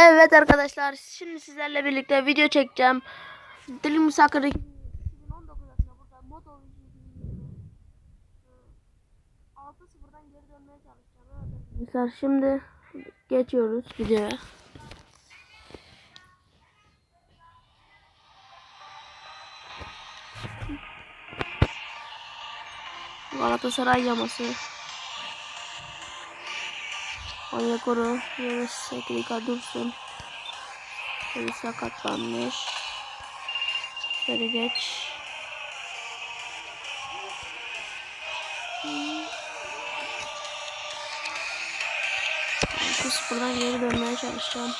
Evet arkadaşlar şimdi sizlerle birlikte video çekeceğim. Dilim Musakır 2019 adına burada Moto 6-0'dan geri dönmeye çalışacağım. Evet arkadaşlar şimdi geçiyoruz videoya. Galatasaray yaması. Onyekuru, Yunus Sekrika Dursun. Biri sakatlanmış. Şöyle geç. Bu sıfırdan geri dönmeye çalışacağım.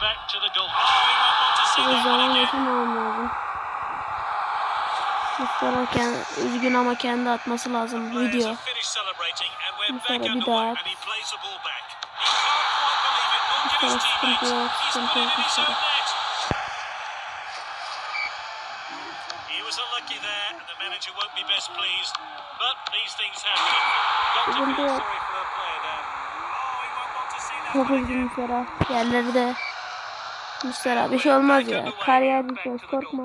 That zaman geçirmemem lazım. Mustafa kendi, üzgün ama kendi atması lazım video. Mustafa bir daha. At Mustafa sıkıntı yok, sıkıntı yok Mustafa. Sıkıntı yok. Çok one üzgün again. Mustafa. Yerleri de. Mustafa bir şey olmaz ya. Bir şey korkma.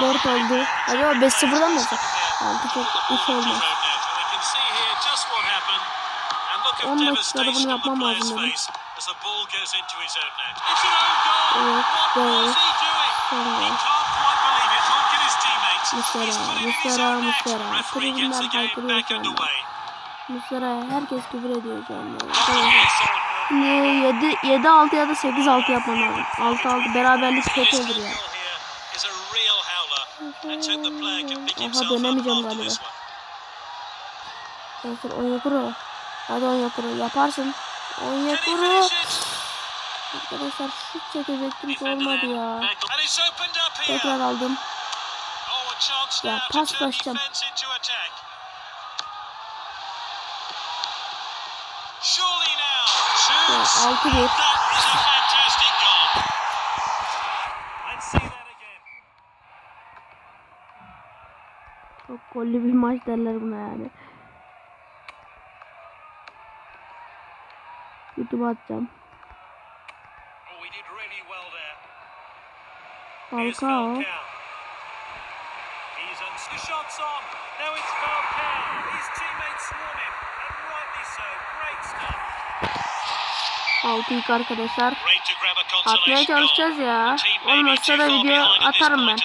4 oldu. Acaba 5-0'dan mı olsa? 6 çok 3 olmaz. 10 dakikada bunu yapmam lazım benim. Evet, böyle. Sonra. Muslera, Muslera, Muslera. Tribünler haykırıyor anda. Muslera herkes küfür ediyor şu anda. Şimdi 7 7 6 ya da 8 6 yapmam lazım. 6 6 beraberlik kötü olur ya. Aha dönemeyeceğim galiba. Arkadaşlar Onyekuru. Hadi Onyekuru yaparsın. Onyekuru. Arkadaşlar şut çekecektim olmadı ya. Tekrar aldım. Ya Ya, pas paslaşacağım. Ya 6-1. Çok gollü bir maç derler buna yani. YouTube'a atacağım. Falcao. He's on the shots on. Now it's Falcao. His teammates swarm him, and rightly so. 6 ilk arkadaşlar. Atmaya çalışacağız ya. Olmazsa da video atarım ben.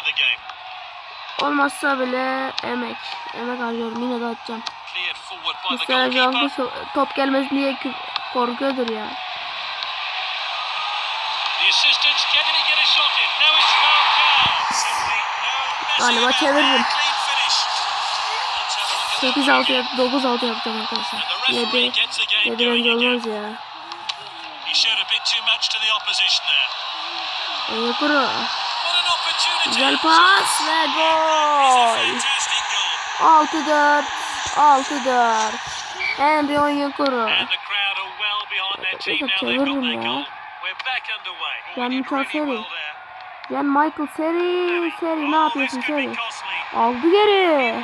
Olmazsa bile emek. Emek harcıyorum yine de atacağım. Mustafa goalkeeper. top gelmesin diye korkuyordur ya. The assistants 8 6 preview. yap 9 6 yapacağım arkadaşlar. And the referee 7 gets the game 7 going bence again. olmaz ya. An opportunity. Güzel pas ve gol. Fantastic goal. 6-4. 6-4. Henry Onyekuru. Çeviririm ya. transferi. well there. Yan Michael Seri. Seri ne Oh, yapıyorsun Seri? Aldı geri.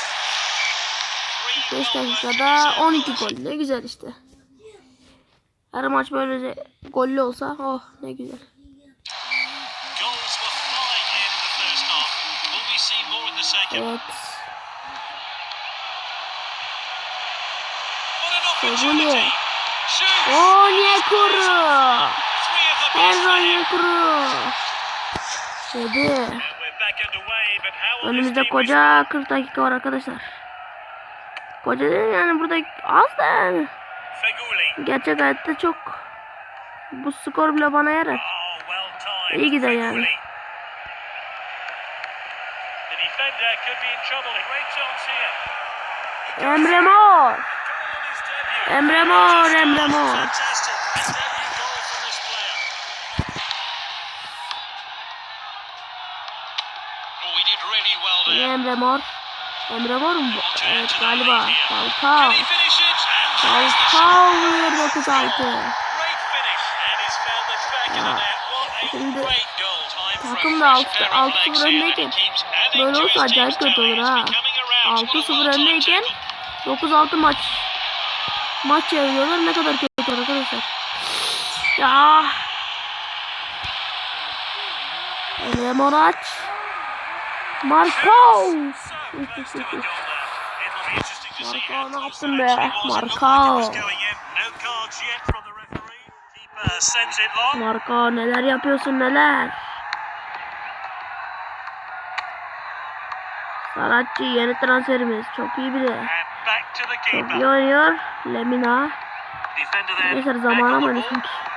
Three 5 well-worked dakikada reserve 12 goals. gol. Ne güzel işte. Her maç böylece gollü olsa oh ne güzel. Evet. Sevgili. Onyekuru. Him. Onyekuru. Dedi. Önümüzde koca 40 dakika var arkadaşlar. Koca değil yani burada az da yani. Gerçek hayatta çok Bu skor bile bana yarar. Oh. İyi gider yani. Emre Mor. Emre Mor, Emre Mor. Oh, İyi there. Emre Mor. Emre? Well turned Evet galiba. Falcao. Falcao vuruyor 9-6. Great finish. And he's found the back of the Ya, net. What a şimdi takım da fresh altı- pair of altı legs sıfır here, öndeyken böyle olsa acayip kötü olur ha. It's becoming around. What a 6-0 well-timed öndeyken tackle. 9-6 maç. Maç çeviriyorlar. Ne kadar kötü arkadaşlar. Ya. Emre Moraç. Marco. Close to a goal there. It'll be interesting to see Marco how ne yaptın be? long. Marco neler yapıyorsun neler. Saratçı yeni transferimiz. Çok iyi biri. Çok iyi oynuyor. Lemina. Defender there. Neyse back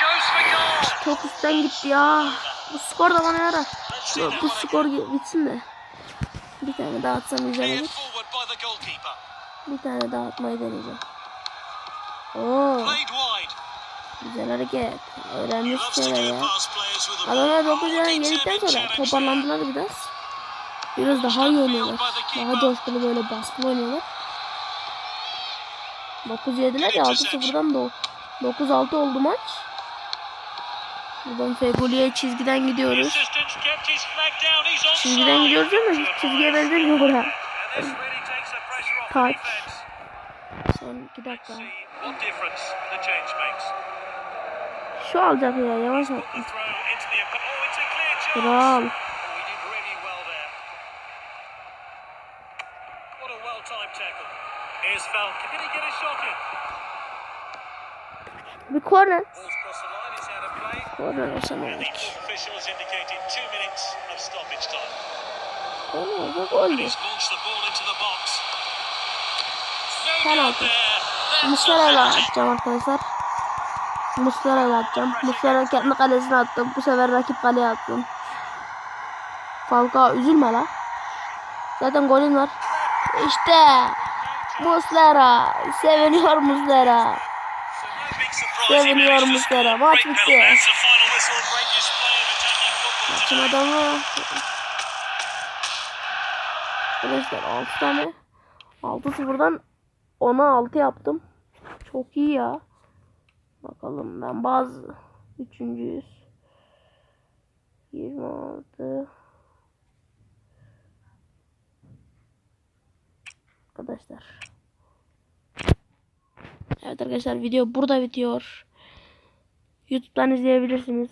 goes for goal. Çok üstten gitti ya. Bu skor da bana yarar. Bu, bu skor bitsin de. Bir tane daha atsam güzel olur. Bir tane daha atmayı deneyeceğim. Oo, güzel hareket. Öğrenmiş şeyler ya. Adamlar 9 Oh, yana geldikten sonra toparlandılar biraz. Biraz daha iyi oynuyorlar. Daha coşkulu böyle baskılı oynuyorlar. 9 yediler ya 6-0'dan da 9-6 oldu maç. Buradan Fegoli'ye çizgiden gidiyoruz. Çizgiden gidiyoruz ama hiç çizgiye benzemiyor bura. Defense. Son 2 dakika. Şu alacak ya yavaş at. the the ball into the box. No good Penalty. there. That's Muslera'yla atacağım arkadaşlar. Muslera'yla atacağım. Muslera kendi kalesine attım. Bu sefer rakip kaleye attım. Falcao üzülme la. Zaten golün var. İşte Muslera. Seviniyor Muslera. Seviniyor Muslera. Maç bitti. Maçın adamı. Arkadaşlar 6 tane 6-0'dan 10'a 6 yaptım. Çok iyi ya. Bakalım ben bazı üçüncüyüz. 26 Arkadaşlar. Evet arkadaşlar video burada bitiyor. YouTube'dan izleyebilirsiniz.